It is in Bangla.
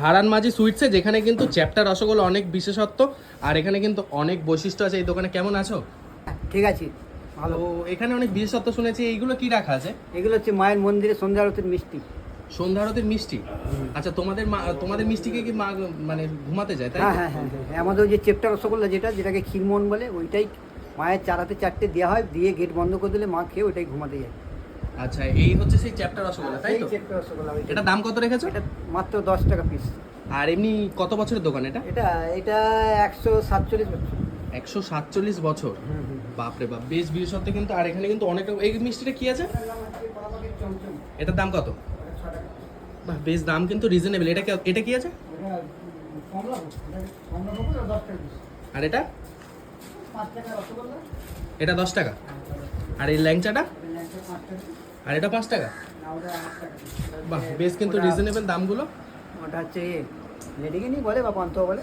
হারান মাঝি সুইটসে যেখানে কিন্তু চ্যাপ্টার রসগোল্লা অনেক বিশেষত্ব আর এখানে কিন্তু অনেক বৈশিষ্ট্য আছে এই দোকানে। কেমন আছো? ঠিক আছে ভালো। এখানে অনেক বিশেষত্ব শুনেছি এইগুলো কি রাখা আছে? এগুলো হচ্ছে মায়ের মন্দিরে সন্ধ্যা আরতির মিষ্টি। সন্ধ্যারতির মিষ্টি? আচ্ছা তোমাদের মা তোমাদের মিষ্টিকে কি মা মানে ঘুমাতে যায় তাই হ্যাঁ হ্যাঁ হ্যাঁ হ্যাঁ আমাদের ওই যে চেপটা রসগোল্লা যেটা যেটাকে ক্ষীরমোহন বলে ওইটাই মায়ের চারাতে চারটে দেওয়া হয় দিয়ে গেট বন্ধ করে দিলে মা খেয়ে ওইটাই ঘুমাতে যায়। আচ্ছা এই হচ্ছে সেই চ্যাপ্টার রসগোল্লা তাই তো? এই চেপটা রসগোল্লা এটা দাম কত রেখেছো? এটা মাত্র দশ টাকা পিস আর এমনি কত বছরের দোকান এটা? এটা এটা একশো সাতচল্লিশ বছর। একশো সাতচল্লিশ বছর? বাপরে বাপ বেশ বিশেষত্ব কিন্তু আর এখানে কিন্তু অনেক এই মিষ্টিটা কি আছে? এটার দাম কত? বাহ বেশ দাম কিন্তু রিজনেবল এটা কি- এটা কি আছে? আর এটা? এটা দশ টাকা। আর এই ল্যাংচাটা? আর এটা পাঁচ টাকা? বাহ বেশ কিন্তু রিজনেবল দামগুলো। ওটা হচ্ছে লেডিকেনি বলে বা পন্ত বলে।